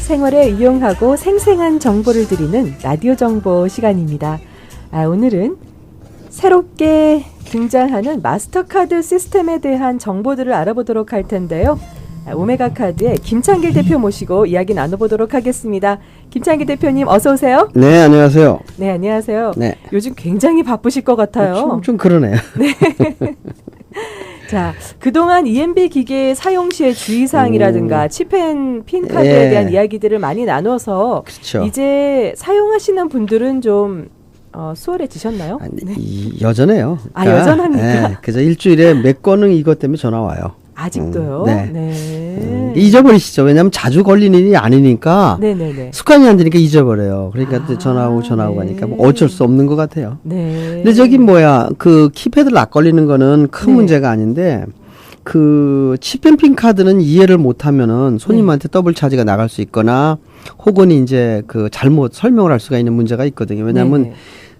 생활에 유용하고 생생한 정보를 드리는 라디오 정보 시간입니다. 아, 오늘은 새롭게 등장하는 마스터카드 시스템에 대한 정보들을 알아보도록 할 텐데요. 아, 오메가 카드의 김창길 대표 모시고 이야기 나눠보도록 하겠습니다. 김창길 대표님 어서 오세요. 네, 안녕하세요. 네, 안녕하세요. 네. 요즘 굉장히 바쁘실 것 같아요. 좀, 좀 그러네요. 자, 그동안 EMB 기계 사용 시의 주의사항이라든가 칩앤 핀 카드에 예. 대한 이야기들을 많이 나눠서 그렇죠. 이제 사용하시는 분들은 좀 어, 수월해지셨나요? 아니, 이, 여전해요. 네. 아, 여전합니까? 예, 그래서 일주일에 몇 건은 이것 때문에 전화 와요. 아직도요? 음, 네. 네. 음, 잊어버리시죠. 왜냐하면 자주 걸리는 일이 아니니까 네네네. 습관이 안 되니까 잊어버려요. 그러니까 아, 또 전화하고 전화하고 네. 하니까 뭐 어쩔 수 없는 것 같아요. 네. 근데 저기 뭐야 그 키패드 락 걸리는 거는 큰 네. 문제가 아닌데 그 칩앤핀 카드는 이해를 못하면은 손님한테 더블 차지가 나갈 수 있거나 혹은 이제 그 잘못 설명을 할 수가 있는 문제가 있거든요. 왜냐하면 네네.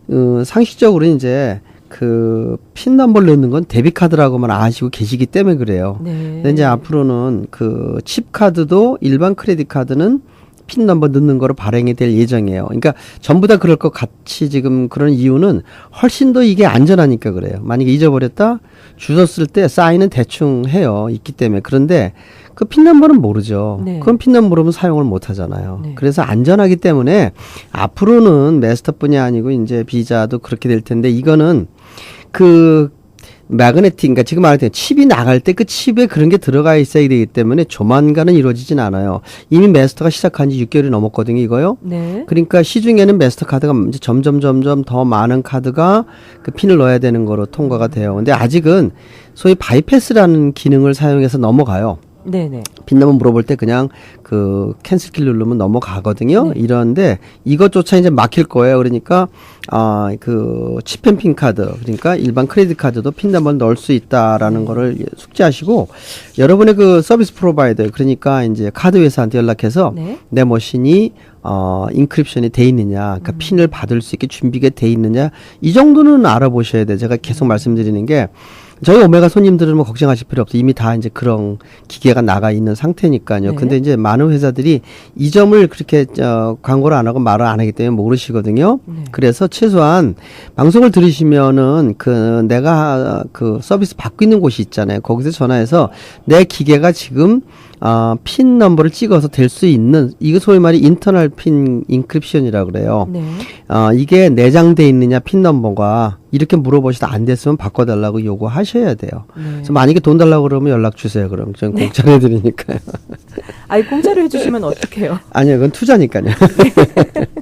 어, 상식적으로 이제 그 핀 넘버를 넣는 건 데뷔 카드라고만 아시고 계시기 때문에 그래요. 네. 근데 이제 앞으로는 그 칩 카드도 일반 크레딧 카드는 핀 넘버 넣는 거로 발행이 될 예정이에요. 그러니까 전부 다 그럴 것 같이 지금 그런 이유는 훨씬 더 이게 안전하니까 그래요. 만약에 잊어버렸다 주소 쓸 때 사인은 대충 해요. 있기 때문에 그런데 그 핀 넘버는 모르죠. 네. 그럼 핀 넘버 모르면 사용을 못 하잖아요. 네. 그래서 안전하기 때문에 앞으로는 메스터뿐이 아니고 이제 비자도 그렇게 될 텐데 이거는 그 마그네틱, 그러니까 지금 말할 때 칩이 나갈 때 그 칩에 그런 게 들어가 있어야 되기 때문에 조만간은 이루어지진 않아요. 이미 메스터가 시작한 지 6개월이 넘었거든요, 이거요. 네. 그러니까 시중에는 메스터 카드가 이제 점점 점점 더 많은 카드가 그 핀을 넣어야 되는 거로 통과가 돼요. 근데 아직은 소위 바이패스라는 기능을 사용해서 넘어가요. 네네. 핀 넘버 물어볼 때 그냥 그 캔슬 키 누르면 넘어가거든요. 네. 이런데 이것조차 이제 막힐 거예요. 그러니까 아그 칩앤핀 카드 그러니까 일반 크레딧 카드도 핀 넘버를 넣을 수 있다라는 네. 거를 숙지하시고 여러분의 그 서비스 프로바이더 그러니까 이제 카드 회사한테 연락해서 네. 내 머신이 어 인크립션이 돼 있느냐, 음. 그러니까 핀을 받을 수 있게 준비가 돼 있느냐 이 정도는 알아보셔야 돼요. 제가 계속 말씀드리는 게 저희 오메가 손님들은 뭐 걱정하실 필요 없어요. 이미 다 이제 그런 기계가 나가 있는 상태니까요. 네. 근데 이제 많은 회사들이 이 점을 그렇게 어, 광고를 안 하고 말을 안 하기 때문에 모르시거든요. 네. 그래서 최소한 방송을 들으시면은 그 내가 그 서비스 받고 있는 곳이 있잖아요. 거기서 전화해서 내 기계가 지금 어, 핀 넘버를 찍어서 될 수 있는 이거 소위 말해 인터널 핀 인크립션이라 그래요. 네. 어, 이게 내장돼 있느냐 핀 넘버가 이렇게 물어보시다 안 됐으면 바꿔달라고 요구하셔야 돼요. 네. 그래서 만약에 돈 달라고 그러면 연락 주세요. 그럼 전 공짜로 해드리니까요. 아이 공짜로 해주시면 어떡해요? 아니요, 그건 투자니까요.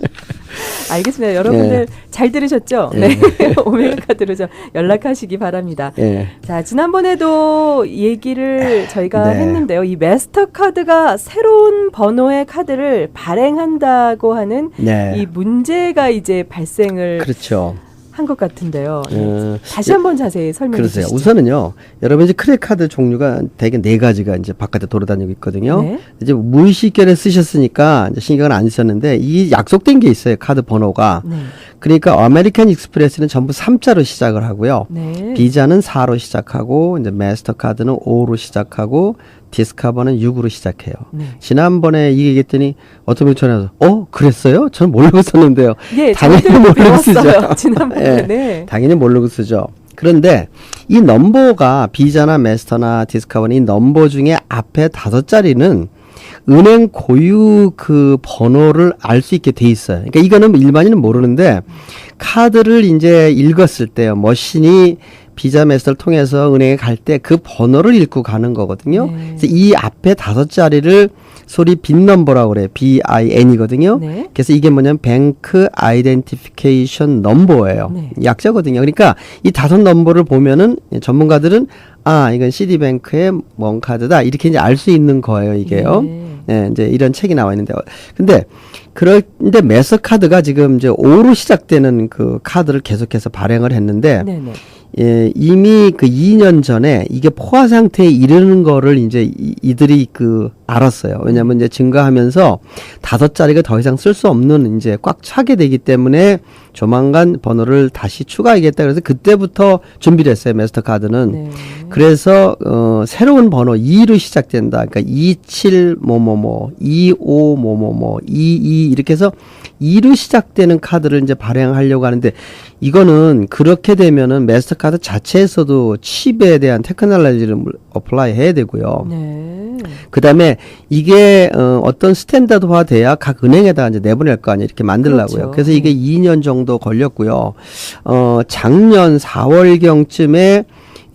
알겠습니다. 여러분들 잘 들으셨죠? 예. 네. 오메가 카드로 좀 연락하시기 바랍니다. 예. 자, 지난번에도 얘기를 저희가 네. 했는데요. 이 마스터 카드가 새로운 번호의 카드를 발행한다고 하는 네. 이 문제가 이제 발생을 그렇죠. 한 것 같은데요. 네. 어, 다시 한번 자세히 설명해 그러세요. 주시죠. 우선은요, 여러분 이제 크레딧 카드 종류가 대개 네 가지가 이제 바깥에 돌아다니고 있거든요. 네. 이제 무의식결에 쓰셨으니까 이제 신경을 안 쓰셨는데 이 약속된 게 있어요. 카드 번호가. 네. 그러니까 아메리칸 익스프레스는 전부 3자로 시작을 하고요. 네. 비자는 4로 시작하고 이제 마스터카드는 5로 시작하고 디스카버는 6으로 시작해요. 네. 지난번에 이 얘기했더니 어떤 분이 전화해서 어 그랬어요? 저는 모르고 썼는데요. 예, 당연히 모르고 배웠어요. 쓰죠. 지난번에. 예. 네. 당연히 모르고 쓰죠. 그런데 이 넘버가 비자나 마스터나 디스카버는 이 넘버 중에 앞에 다섯 자리는 은행 고유 그 번호를 알 수 있게 돼 있어요. 그러니까 이거는 일반인은 모르는데 카드를 이제 읽었을 때요. 머신이 비자 마스터를 통해서 은행에 갈 때 그 번호를 읽고 가는 거거든요. 네. 그래서 이 앞에 다섯 자리를 소리 빈 넘버라고 그래요. BIN이거든요. 네. 그래서 이게 뭐냐면 뱅크 아이덴티피케이션 넘버예요. 네. 약자거든요. 그러니까 이 다섯 넘버를 보면은 전문가들은 아 이건 시디뱅크의 뭔 카드다 이렇게 이제 알 수 있는 거예요. 이게요. 네. 네, 이제 이런 책이 나와 있는데, 어, 근데, 그런데 메서 카드가 지금 이제 5로 시작되는 그 카드를 계속해서 발행을 했는데, 네, 네. 예, 이미 그 2년 전에 이게 포화 상태에 이르는 거를 이제 이, 이들이 그 알았어요. 왜냐하면 이제 증가하면서 다섯 자리가 더 이상 쓸 수 없는 이제 꽉 차게 되기 때문에 조만간 번호를 다시 추가하겠다. 그래서 그때부터 준비를 했어요. 마스터카드는. 네. 그래서 어 새로운 번호 2로 시작된다. 그러니까 27 뭐뭐뭐 25 뭐뭐뭐 22 이렇게 해서 2로 시작되는 카드를 이제 발행하려고 하는데 이거는 그렇게 되면은 마스터카드 자체에서도 칩에 대한 테크놀로지를 어플라이 해야 되고요. 네. 그다음에 이게 어, 어떤 스탠다드화 돼야 각 은행에다 이제 내보낼 거 아니에요. 이렇게 만들라고요. 그렇죠. 그래서 이게 2년 정도 걸렸고요. 어, 작년 4월경쯤에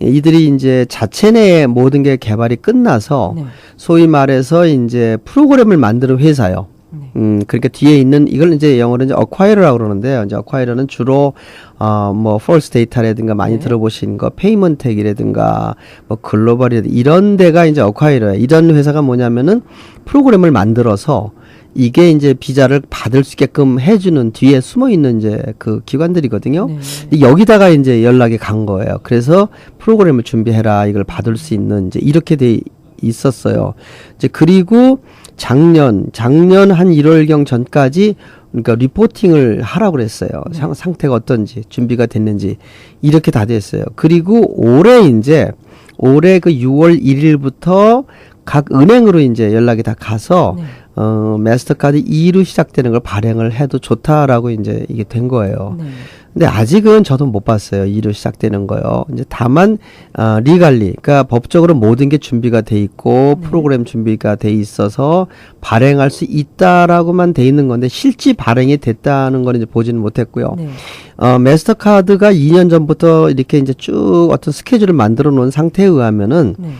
이들이 이제 자체 내에 모든 게 개발이 끝나서 네. 소위 말해서 이제 프로그램을 만드는 회사요. 네. 음, 그러니까 뒤에 있는 이걸 이제 영어로 이제 acquire라고 그러는데요. 이제 acquire는 주로 어뭐 false data라든가 많이 네. 들어보신 거 페이먼텍이라든가 뭐 글로벌이라든가 이런 데가 이제 acquire예요. 이런 회사가 뭐냐면은 프로그램을 만들어서 이게 이제 비자를 받을 수 있게끔 해주는 뒤에 숨어 있는 이제 그 기관들이거든요. 네. 여기다가 이제 연락이 간 거예요. 그래서 프로그램을 준비해라. 이걸 받을 수 있는 이제 이렇게 돼 있었어요. 이제 그리고 작년 작년 한 1월경 전까지 그러니까 리포팅을 하라고 그랬어요. 네. 상, 상태가 어떤지 준비가 됐는지 이렇게 다 됐어요. 그리고 올해 이제 올해 그 6월 1일부터 각 은행으로 이제 연락이 다 가서 네. 어 마스터카드 2로 시작되는 걸 발행을 해도 좋다라고 이제 이게 된 거예요. 네. 근데 아직은 저도 못 봤어요. 2로 시작되는 거요. 이제 다만 아 리갈리, 그러니까 법적으로 모든 게 준비가 돼 있고 네. 프로그램 준비가 돼 있어서 발행할 수 있다라고만 돼 있는 건데 실제 발행이 됐다는 건 이제 보지는 못했고요. 네. 어 마스터카드가 2년 전부터 이렇게 이제 쭉 어떤 스케줄을 만들어 놓은 상태에 의하면은 네.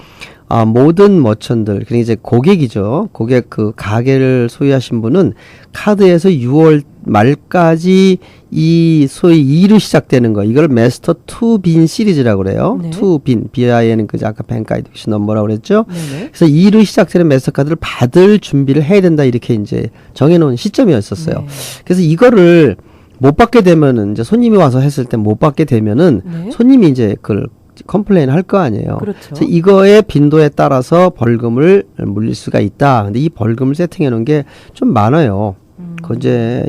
아, 모든 머천들, 그러니까 이제 고객이죠. 고객 그 가게를 소유하신 분은 카드에서 6월 말까지 이 소위 2로 시작되는 거, 이걸 마스터 투빈 시리즈라고 그래요. 네. 투 빈, BIN은 그저 아까 뱅가이드 넘버라고 그랬죠. 네. 네. 그래서 2로 시작되는 마스터 카드를 받을 준비를 해야 된다 이렇게 이제 정해 놓은 시점이었었어요. 네. 그래서 이거를 못 받게 되면은 이제 손님이 와서 했을 때 못 받게 되면은 네. 손님이 이제 그걸 컴플레인 할 거 아니에요. 그렇죠. 그래서 이거의 빈도에 따라서 벌금을 물릴 수가 있다. 근데 이 벌금을 세팅해 놓은 게 좀 많아요. 음. 그 이제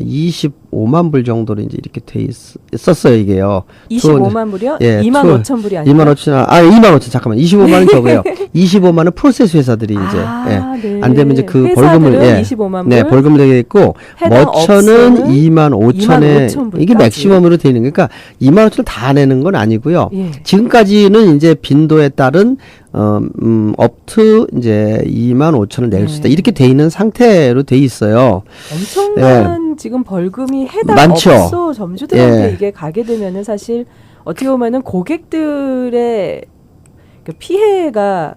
25만 불 정도로 이제 이렇게 돼 있, 있었어요, 이게요. 25만 불이요? 예, 2만 투어- 5천 불이 아니라 2만 5천 원, 아, 2만 5천, 잠깐만. 25만 원 적어요. 25만 원 프로세스 회사들이 이제, 아, 예. 네. 안 되면 이제 그 벌금을, 예. 25만 불. 네, 벌금 되게 있고, 머천은 업소는 2만 5천에, 25,000 불까지. 이게 맥시멈으로 돼 있는, 거니까 2만 5천을 다 내는 건 아니고요. 예. 지금까지는 이제 빈도에 따른 어, 음, 업투 이제 2만 5천을 낼수 있다. 네. 이렇게 돼 있는 상태로 돼 있어요. 엄청난 지금 벌금이 해당 예. 많죠. 업소 점주들한테 예. 이게 가게 되면은 사실 어떻게 보면은 고객들의 그 피해가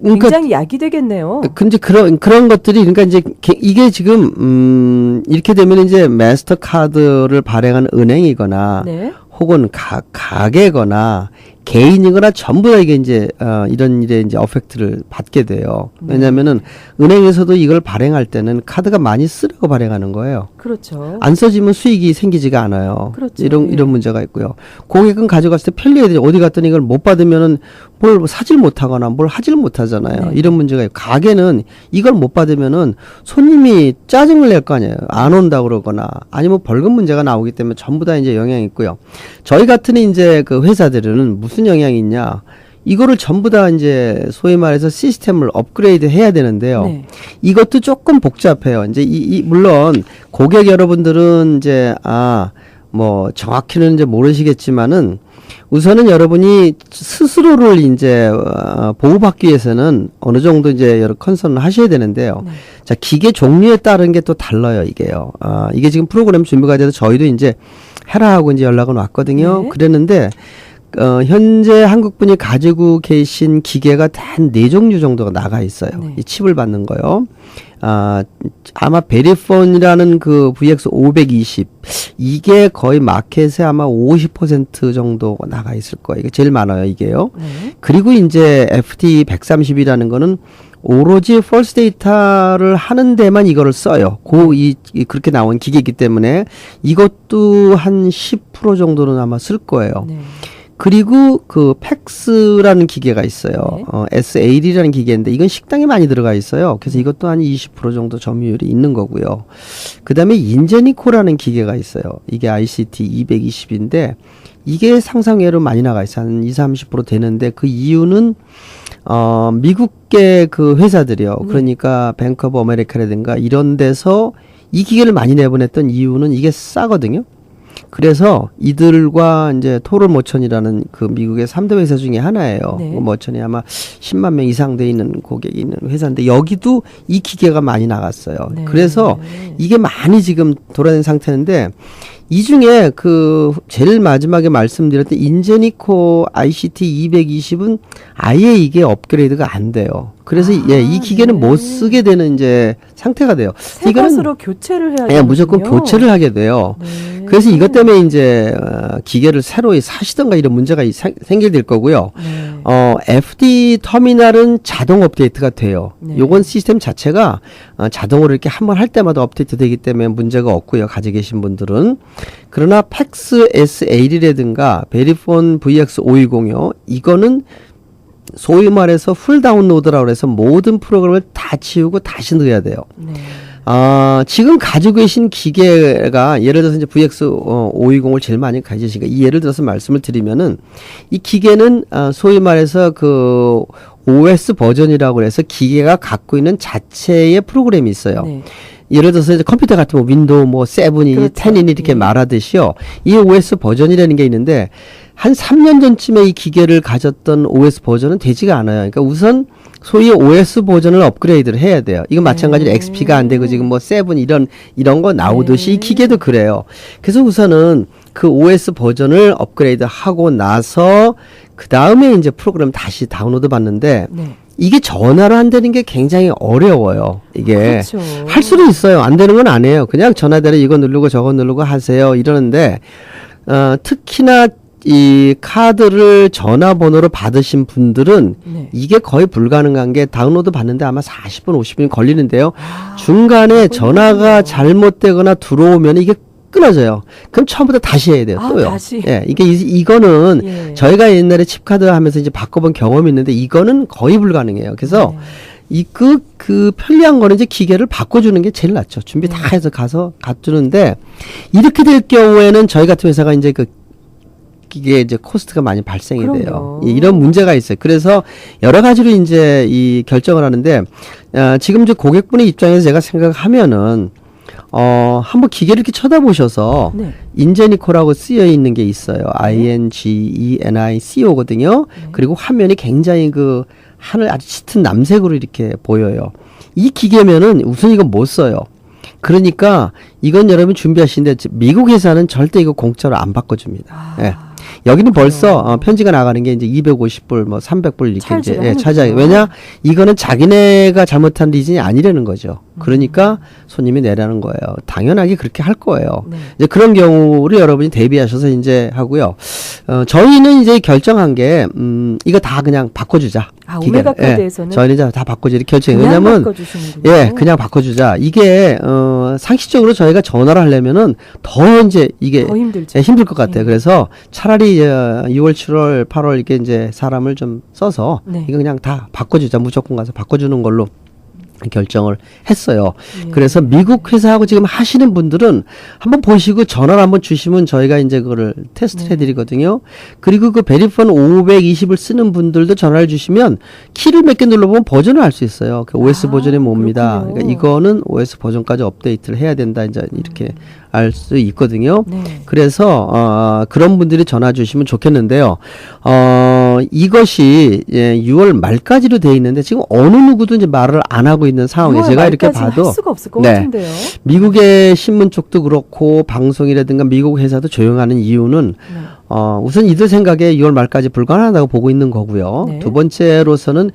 그러니까 굉장히 약이 되겠네요. 근데 그런 그런 것들이 그러니까 이제 게- 이게 지금 음 이렇게 되면 이제 마스터 카드를 발행한 은행이거나 네. 혹은 가, 가게거나 개인이거나 전부 다 이게 이제 어, 이런 일에 이제 어펙트를 받게 돼요. 네. 왜냐면은 은행에서도 이걸 발행할 때는 카드가 많이 쓰라고 발행하는 거예요. 그렇죠. 안 써지면 수익이 생기지가 않아요. 그렇죠. 이런 예. 이런 문제가 있고요. 고객은 가져갔을 때 편리해야 되죠. 어디 갔더니 이걸 못 받으면은 뭘 사질 못하거나 뭘 하질 못하잖아요. 네. 이런 문제가 있고 가게는 이걸 못 받으면은 손님이 짜증을 낼 거 아니에요. 안 온다 그러거나 아니면 벌금 문제가 나오기 때문에 전부 다 이제 영향이 있고요. 저희 같은 이제 그 회사들은 무슨 영향이 있냐? 이거를 전부 다 이제 소위 말해서 시스템을 업그레이드 해야 되는데요. 네. 이것도 조금 복잡해요. 이제 이, 이 물론 고객 여러분들은 이제 아 뭐 정확히는 이제 모르시겠지만은 우선은 여러분이 스스로를 이제 어, 보호받기 위해서는 어느 정도 이제 여러 컨선을 하셔야 되는데요. 네. 자 기계 종류에 따른 게 또 달라요 이게요. 아 이게 지금 프로그램 준비가 돼서 저희도 이제 해라 하고 이제 연락은 왔거든요. 네. 그랬는데 어, 현재 한국 분이 가지고 계신 기계가 단 네 종류 정도가 나가 있어요. 네. 이 칩을 받는 거요. 아, 아마 베리폰이라는 그 VX 520 이게 거의 마켓에 아마 50% 정도 나가 있을 거예요. 이게 제일 많아요, 이게요. 네. 그리고 이제 FT 130이라는 거는 오로지 펄스 데이터를 하는 데만 이거를 써요. 고, 이, 이 그렇게 나온 기계이기 때문에 이것도 한 10% 정도는 아마 쓸 거예요. 네. 그리고 그 팩스라는 기계가 있어요. 네. 어, S8이라는 기계인데 이건 식당에 많이 들어가 있어요. 그래서 이것도 한 20% 정도 점유율이 있는 거고요. 그다음에 인제니코라는 기계가 있어요. 이게 ICT 220인데 이게 상상외로 많이 나가 있어요. 한 2, 30% 되는데 그 이유는 어, 미국계 그 회사들이요. 네. 그러니까 뱅크 오브 아메리카라든가 이런 데서 이 기계를 많이 내보냈던 이유는 이게 싸거든요. 그래서 이들과 이제 토르 모천이라는 그 미국의 3대 회사 중에 하나예요. 네. 그 모천이 아마 10만 명 이상 돼 있는 고객이 있는 회사인데 여기도 이 기계가 많이 나갔어요. 네. 그래서 이게 많이 지금 돌아다니는 상태인데 이 중에 그 제일 마지막에 말씀드렸던 인제니코 ICT 220은 아예 이게 업그레이드가 안 돼요. 그래서 아, 예, 이 기계는 네. 못 쓰게 되는 이제 상태가 돼요. 새 것으로 교체를 해야 예, 무조건. 교체를 하게 돼요. 네. 그래서 이것 때문에 이제 어, 기계를 새로 사시던가 이런 문제가 이- 생- 생기게 될 거고요. 네. 어, FD 터미널은 자동 업데이트가 돼요. 네. 요건 시스템 자체가 어, 자동으로 이렇게 한 번 할 때마다 업데이트 되기 때문에 문제가 없고요. 가지고 계신 분들은. 그러나 팩스 S8이라든가 베리폰 VX520요. 이거는 소위 말해서 풀 다운로드라고 해서 모든 프로그램을 다 지우고 다시 넣어야 돼요. 네. 아, 지금 가지고 계신 기계가 예를 들어서 이제 VX 어, 520을 제일 많이 가지시니까 이 예를 들어서 말씀을 드리면은 이 기계는 아, 소위 말해서 그 OS 버전이라고 해서 기계가 갖고 있는 자체의 프로그램이 있어요. 네. 예를 들어서 이제 컴퓨터 같은 뭐 윈도우 뭐 세븐이 그렇죠. 텐이니 이렇게 예. 말하듯이요. 이 OS 버전이라는 게 있는데 한 3년 전쯤에 이 기계를 가졌던 OS 버전은 되지가 않아요. 그러니까 우선 소위 OS 버전을 업그레이드를 해야 돼요. 이건 마찬가지로 네. XP가 안 되고 지금 뭐 세븐 이런 이런 거 나오듯이 네. 이 기계도 그래요. 그래서 우선은 그 OS 버전을 업그레이드 하고 나서 그 다음에 이제 프로그램 다시 다운로드 받는데 네. 이게 전화로 한다는 게 굉장히 어려워요. 이게 그렇죠. 할 수도 있어요. 안 되는 건 아니에요. 그냥 전화대로 이거 누르고 저거 누르고 하세요. 이러는데 어, 특히나 이 카드를 전화번호로 받으신 분들은 네. 이게 거의 불가능한 게 다운로드 받는데 아마 40분, 50분 걸리는데요. 아, 중간에. 전화가 잘못되거나 들어오면 이게 끊어져요. 그럼 처음부터 다시 해야 돼요. 아, 또요. 다시. 예, 이게 이, 이거는 예. 저희가 옛날에 칩카드 하면서 이제 바꿔본 경험이 있는데 이거는 거의 불가능해요. 그래서 네. 이그 그 편리한 거는 이제 기계를 바꿔주는 게 제일 낫죠. 준비 다 네. 해서 가서 갖주는데 이렇게 될 경우에는 저희 같은 회사가 이제 그 기계 이제 코스트가 많이 발생이 돼요. 예, 이런 문제가 있어요. 그래서 여러 가지로 이제 이 결정을 하는데 어, 지금 이제 고객분의 입장에서 제가 생각하면은 어 한번 기계를 이렇게 쳐다보셔서 네. 인제니코라고 쓰여 있는 게 있어요. I N G E N I C O거든요. 네. 그리고 화면이 굉장히 그 하늘 아주 짙은 남색으로 이렇게 보여요. 이 기계면은 우선 이건 못 써요. 그러니까 이건 여러분 준비하시는데 미국 회사는 절대 이거 공짜로 안 바꿔줍니다. 아, 예. 여기는 벌써 그래요. 어, 편지가 나가는 게 이제 250불, 뭐 300불 이렇게 이제 예, 차지하게. 왜냐 이거는 자기네가 잘못한 리즌이 아니라는 거죠. 음. 그러니까 손님이 내라는 거예요. 당연하게 그렇게 할 거예요. 네. 이제 그런 경우를 여러분이 대비하셔서 이제 하고요. 어, 저희는 이제 결정한 게, 음, 이거 다 그냥 바꿔주자. 아, 기계를. 오메가 카드에서는 예, 저희는 이제 다 바꿔주자. 이렇게 결정. 그냥 왜냐면. 예, 그냥 바꿔주자. 이게, 어, 상식적으로 저희가 전화를 하려면은 더 이제 이게 더 힘들죠. 예, 힘들 것 같아요. 예. 그래서 차라리 어, 6월, 7월, 8월 이렇게 이제 사람을 좀 써서 네. 이거 그냥 다 바꿔주자. 무조건 가서 바꿔주는 걸로 결정을 했어요. 예. 그래서 미국 회사하고 지금 하시는 분들은 한번 보시고 전화를 한번 주시면 저희가 이제 그거를 테스트를 네. 해드리거든요. 그리고 그 베리폰 520을 쓰는 분들도 전화를 주시면 키를 몇 개 눌러보면 버전을 알 수 있어요. 그 OS 아, 버전이 뭡니다. 그러니까 이거는 OS 버전까지 업데이트를 해야 된다. 이제 이렇게 알 수 있거든요. 네. 그래서 어, 그런 분들이 전화 주시면 좋겠는데요. 어, 이것이 예, 6월 말까지로 돼 있는데 지금 어느 누구도 이제 말을 안 하고 있는 상황에 6월 제가 이렇게 봐도 할 수가 없을 것 네. 같은데요. 미국의 신문 쪽도 그렇고 방송이라든가 미국 회사도 조용하는 이유는 네. 어, 우선 이들 생각에 6월 말까지 불가능하다고 보고 있는 거고요. 네. 두 번째로서는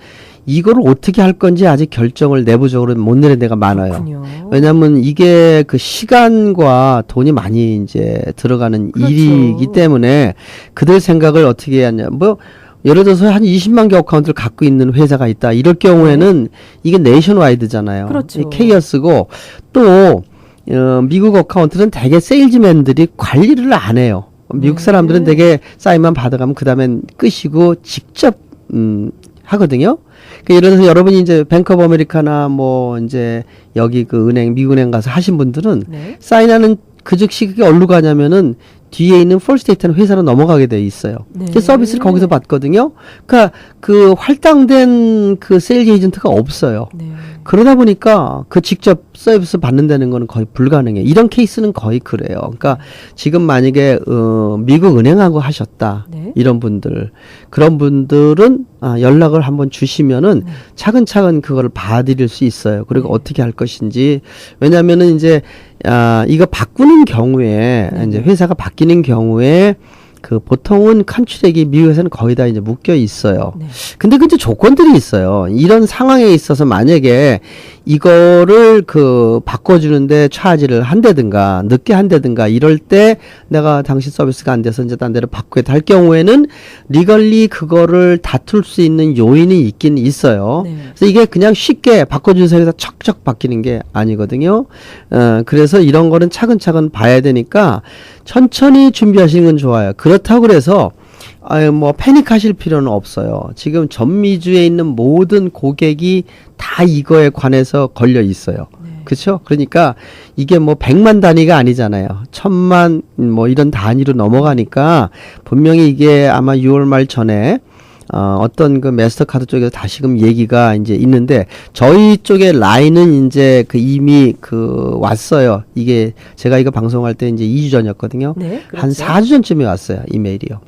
이거를 어떻게 할 건지 아직 결정을 내부적으로 못 내는 데가 많아요. 그렇군요. 왜냐하면 이게 그 시간과 돈이 많이 이제 들어가는 그렇죠. 일이기 때문에 그들 생각을 어떻게 해야 하냐. 뭐 예를 들어서 한 20만 개 어카운트를 갖고 있는 회사가 있다. 이럴 경우에는 이게 네이션와이드잖아요. 네. 그렇죠. 케이어스고 또 어, 미국 어카운트는 대개 세일즈맨들이 관리를 안 해요. 미국 네. 사람들은 되게 사인만 받아가면 그 다음엔 끝이고 직접 음 하거든요. 그 예를 들어서 여러분이 이제 뱅크 오브 아메리카나 뭐 이제 여기 그 은행 미국은행 가서 하신 분들은 네. 사인하는 그 즉시 그게 어디로 가냐면은 뒤에 있는 폴스테이트는 회사로 넘어가게 돼 있어요. 네. 그 서비스를 거기서 받거든요. 그러니까 그 할당된 그 세일즈 에이전트가 없어요. 네. 그러다 보니까 그 직접 서비스 받는다는 거는 거의 불가능해요. 이런 케이스는 거의 그래요. 그러니까 지금 만약에 어 미국 은행하고 하셨다. 네. 이런 분들 그런 분들은 아, 연락을 한번 주시면은 네. 차근차근 그거를 봐드릴 수 있어요. 그리고 네. 어떻게 할 것인지 왜냐하면은 이제 아 이거 바꾸는 경우에 네. 이제 회사가 바 뀌는 경우에 그 보통은 컨트랙이 미국에서는 거의 다 이제 묶여 있어요. 네. 근데 그 이제 조건들이 있어요. 이런 상황에 있어서 만약에 이거를 그 바꿔주는데 차지를 한다든가 늦게 한다든가 이럴 때 내가 당신 서비스가 안 돼서 이제 딴 데로 바꾸게 할 경우에는 리걸리 그거를 다툴 수 있는 요인이 있긴 있어요. 네. 그래서 이게 그냥 쉽게 바꿔준 상에서 척척 바뀌는 게 아니거든요. 어, 그래서 이런 거는 차근차근 봐야 되니까 천천히 준비하시는 건 좋아요. 그렇다고 그래서 아유 뭐 패닉하실 필요는 없어요. 지금 전미주에 있는 모든 고객이 다 이거에 관해서 걸려 있어요. 네. 그렇죠? 그러니까 이게 뭐 백만 단위가 아니잖아요. 천만 뭐 이런 단위로 넘어가니까 분명히 이게 아마 6월 말 전에 어, 어떤 그 마스터카드 쪽에서 다시금 얘기가 이제 있는데 저희 쪽에 라인은 이제 그 이미 그 왔어요. 이게 제가 이거 방송할 때 이제 2주 전이었거든요. 네. 한 그렇죠. 4주 전쯤에 왔어요. 이메일이요.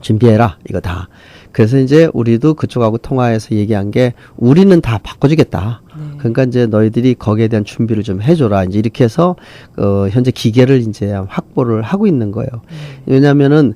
준비해라. 이거 다. 그래서 이제 우리도 그쪽하고 통화해서 얘기한 게 우리는 다 바꿔주겠다. 네. 그러니까 이제 너희들이 거기에 대한 준비를 좀 해줘라. 이제 이렇게 해서 어, 현재 기계를 이제 확보를 하고 있는 거예요. 네. 왜냐면은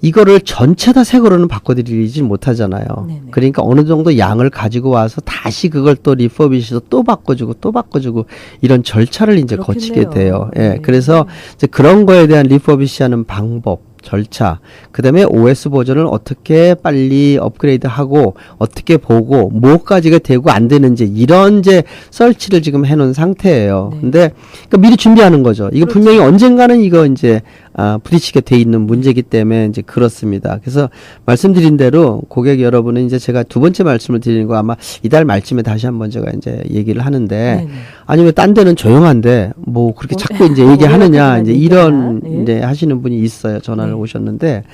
이거를 전체 다새 거로는 바꿔드리지 못하잖아요. 네네. 그러니까 어느 정도 양을 가지고 와서 다시 그걸 또 리퍼비시도 또 바꿔주고 또 바꿔주고 이런 절차를 이제 거치게 그렇겠네요. 돼요. 예, 네. 그래서 이제 그런 거에 대한 리퍼비시하는 방법. 절차, 그 다음에 OS 버전을 어떻게 빨리 업그레이드하고 어떻게 보고 뭐까지가 되고 안 되는지 이런 이제 설치를 지금 해놓은 상태예요. 네. 근데 그러니까 미리 준비하는 거죠. 이거 그렇죠. 분명히 언젠가는 이거 이제 아, 부딪히게 돼 있는 문제이기 때문에 이제 그렇습니다. 그래서 말씀드린 대로 고객 여러분은 이제 제가 두 번째 말씀을 드리는 거 아마 이달 말쯤에 다시 한번 제가 이제 얘기를 하는데 네네. 아니 왜 딴 데는 조용한데 뭐 그렇게 뭐, 자꾸 이제 뭐 얘기하느냐 왜 이제 이런? 네. 이제 하시는 분이 있어요. 전화를 네. 오셨는데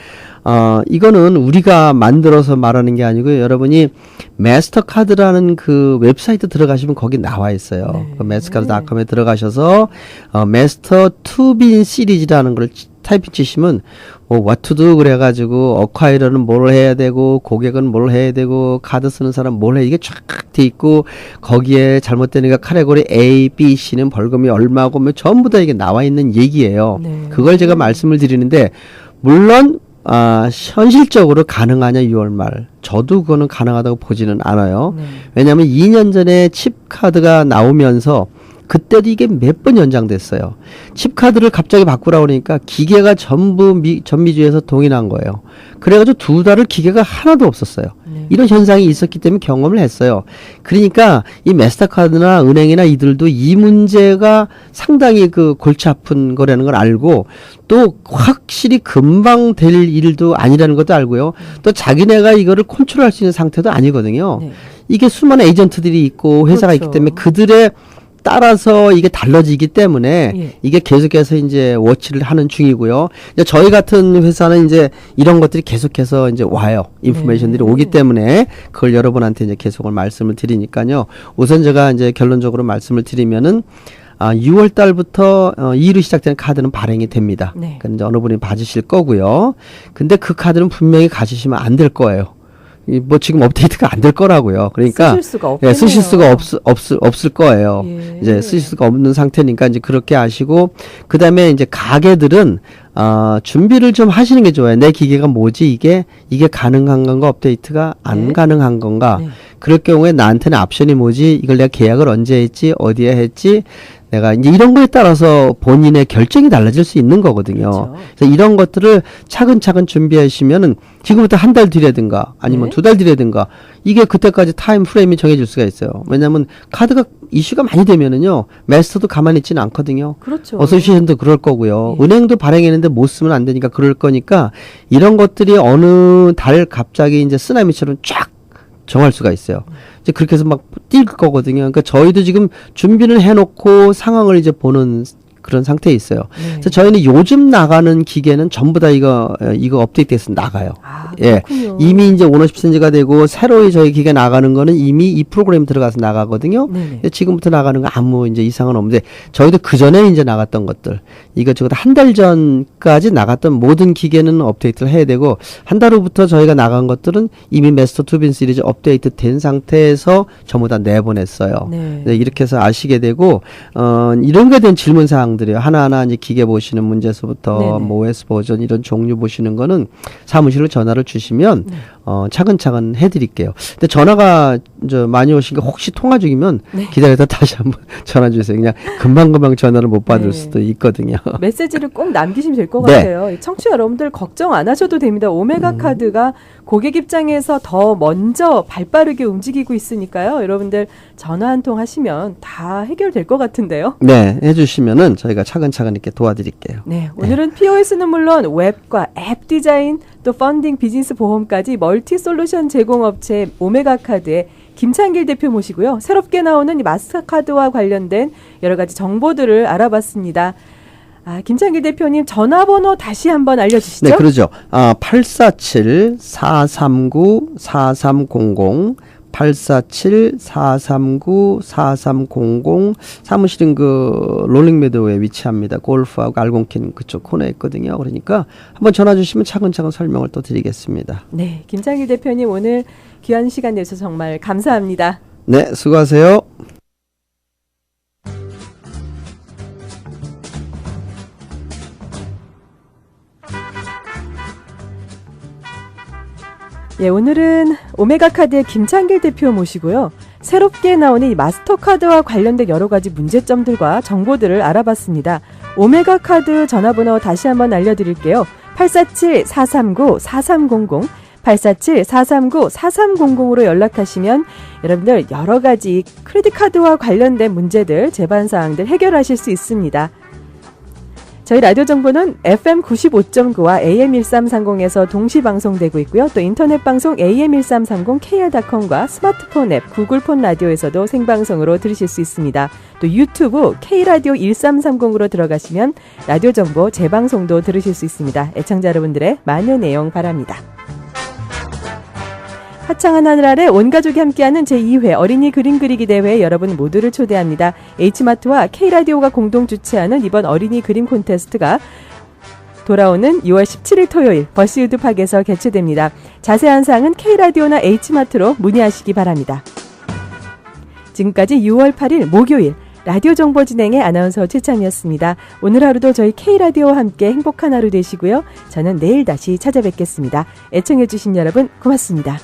어 이거는 우리가 만들어서 말하는 게 아니고 여러분이 마스터카드라는 그 웹사이트 들어가시면 거기 나와 있어요. 네. 그 마스터카드닷컴에 들어가셔서 어 마스터 투빈 시리즈라는 걸 치- 타이핑 치시면 뭐 와투도 그래가지고 어콰이러는 뭘 해야 되고 고객은 뭘 해야 되고 카드 쓰는 사람 뭘 해 이게 쫙 돼 있고 거기에 잘못되니까 카테고리 A, B, C는 벌금이 얼마고 뭐 전부 다 이게 나와 있는 얘기예요. 네. 그걸 제가 말씀을 드리는데 물론 아 현실적으로 가능하냐 6월 말 저도 그거는 가능하다고 보지는 않아요. 네. 왜냐하면 2년 전에 칩 카드가 나오면서 그때도 이게 몇 번 연장됐어요. 칩 카드를 갑자기 바꾸라 그러니까 기계가 전부 미, 전미주에서 동의한 거예요. 그래가지고 두 달을 기계가 하나도 없었어요. 네. 이런 현상이 있었기 때문에 경험을 했어요. 그러니까 이 마스터카드나 은행이나 이들도 이 문제가 상당히 그 골치 아픈 거라는 걸 알고 또 확실히 금방 될 일도 아니라는 것도 알고요. 또 자기네가 이거를 컨트롤할 수 있는 상태도 아니거든요. 네. 이게 수많은 에이전트들이 있고 회사가 그렇죠. 있기 때문에 그들의 따라서 이게 달라지기 때문에 예. 이게 계속해서 이제 워치를 하는 중이고요. 이제 저희 같은 회사는 이제 이런 것들이 계속해서 이제 와요. 인포메이션들이 네. 오기 때문에 그걸 여러분한테 이제 계속을 말씀을 드리니까요. 우선 제가 이제 결론적으로 말씀을 드리면은 아, 6월 달부터 어, 2로 시작되는 카드는 발행이 됩니다. 네. 그러니까 이제 어느 분이 받으실 거고요. 근데 그 카드는 분명히 가지시면 안 될 거예요. 이뭐 지금 업데이트가 안 될 거라고요. 그러니까 쓰실 수가. 예, 쓰실 수가 없, 없을, 없을 거예요. 예. 이제 쓰실 수가 없는 상태니까 이제 그렇게 아시고, 그 다음에 이제 가게들은, 어, 준비를 좀 하시는 게 좋아요. 내 기계가 뭐지? 이게, 이게 가능한 건가? 업데이트가 안 네. 가능한 건가? 네. 그럴 경우에 나한테는 옵션이 뭐지? 이걸 내가 계약을 언제 했지? 어디에 했지? 내가 이제 이런 거에 따라서 본인의 결정이 달라질 수 있는 거거든요. 그렇죠. 그래서 이런 것들을 차근차근 준비하시면은 지금부터 한 달 뒤라든가 아니면 네. 두달 뒤라든가 이게 그때까지 타임 프레임이 정해질 수가 있어요. 왜냐하면 카드가 이슈가 많이 되면은요 메스터도 가만히 있지는 않거든요. 그렇죠. 어소시에이션도 그럴 거고요. 예. 은행도 발행했는데 못 쓰면 안 되니까 그럴 거니까 이런 것들이 어느 달 갑자기 이제 쓰나미처럼 쫙 정할 수가 있어요. 이제 그렇게 해서 막 뛸 거거든요. 그러니까 저희도 지금 준비를 해놓고 상황을 이제 보는 그런 상태에 있어요. 네. 그래서 저희는 요즘 나가는 기계는 전부 다 이거 어, 이거 업데이트해서 나가요. 아, 예. 이미 이제 오너십 센지가 되고 새로이 저희 기계 나가는 거는 이미 이 프로그램 들어가서 나가거든요. 근데 지금부터 나가는 거 아무 이제 이상은 없는데 저희도 그 전에 이제 나갔던 것들 이것저것 한 달 전까지 나갔던 모든 기계는 업데이트를 해야 되고 한 달 후부터 저희가 나간 것들은 이미 메스터 투빈 시리즈 업데이트 된 상태에서 전부 다 내보냈어요. 네. 네, 이렇게 해서 아시게 되고 어 이런 거에 대한 질문 사항 들이요. 하나하나 이제 기계 보시는 문제서부터 네네. 뭐 OS 버전 이런 종류 보시는 거는 사무실로 전화를 주시면 네. 어 차근차근 해 드릴게요. 근데 전화가 저 많이 게 혹시 통화 중이면 네. 기다렸다 다시 한번 전화 주세요. 그냥 금방금방 전화를 못 받을 네. 수도 있거든요. 메시지를 꼭 남기시면 될것 네. 같아요. 청취자 여러분들 걱정 안 하셔도 됩니다. 음. 오메가 카드가 고객 입장에서 더 먼저 발 빠르게 움직이고 있으니까요. 여러분들 전화 한 통 하시면 다 해결될 것 같은데요. 네, 해 주시면은 저희가 차근차근 이렇게 도와드릴게요. 네, 오늘은 POS는 물론 웹과 앱 디자인, 또 펀딩, 비즈니스 보험까지 멀티 솔루션 제공업체 오메가 카드의 김창길 대표 모시고요. 새롭게 나오는 이 마스터카드와 관련된 여러 가지 정보들을 알아봤습니다. 아, 김창길 대표님 전화번호 다시 한번 알려주시죠. 네, 그러죠. 아, 847-439-4300, 847-439-4300, 사무실은 그 롤링메도에 위치합니다. 골프하고 알곤킨 그쪽 코너에 있거든요. 그러니까 한번 전화 주시면 차근차근 설명을 또 드리겠습니다. 네, 김창길 대표님 오늘 귀한 시간 내주셔서 정말 감사합니다. 네, 수고하세요. 예, 오늘은 오메가 카드의 김창길 대표 모시고요. 새롭게 나오는 이 마스터카드와 관련된 여러 가지 문제점들과 정보들을 알아봤습니다. 오메가 카드 전화번호 다시 한번 알려드릴게요. 847-439-4300, 847-439-4300으로 연락하시면 여러분들 여러 가지 크레딧 카드와 관련된 문제들, 제반 사항들 해결하실 수 있습니다. 저희 라디오 정보는 FM 95.9와 AM 1330에서 동시 방송되고 있고요. 또 인터넷 방송 AM 1330 KR.com과 스마트폰 앱 구글 폰 라디오에서도 생방송으로 들으실 수 있습니다. 또 유튜브 K라디오 1330으로 들어가시면 라디오 정보 재방송도 들으실 수 있습니다. 애청자 여러분들의 많은 애용 바랍니다. 화창한 하늘 아래 온 가족이 함께하는 제2회 어린이 그림 그리기 대회에 여러분 모두를 초대합니다. H마트와 K라디오가 공동 주최하는 이번 어린이 그림 콘테스트가 돌아오는 6월 17일 토요일 버스유드 팍에서 개최됩니다. 자세한 사항은 K라디오나 H마트로 문의하시기 바랍니다. 지금까지 6월 8일 목요일 라디오 정보 진행의 아나운서 최창이었습니다. 오늘 하루도 저희 K라디오와 함께 행복한 하루 되시고요. 저는 내일 다시 찾아뵙겠습니다. 애청해주신 여러분 고맙습니다.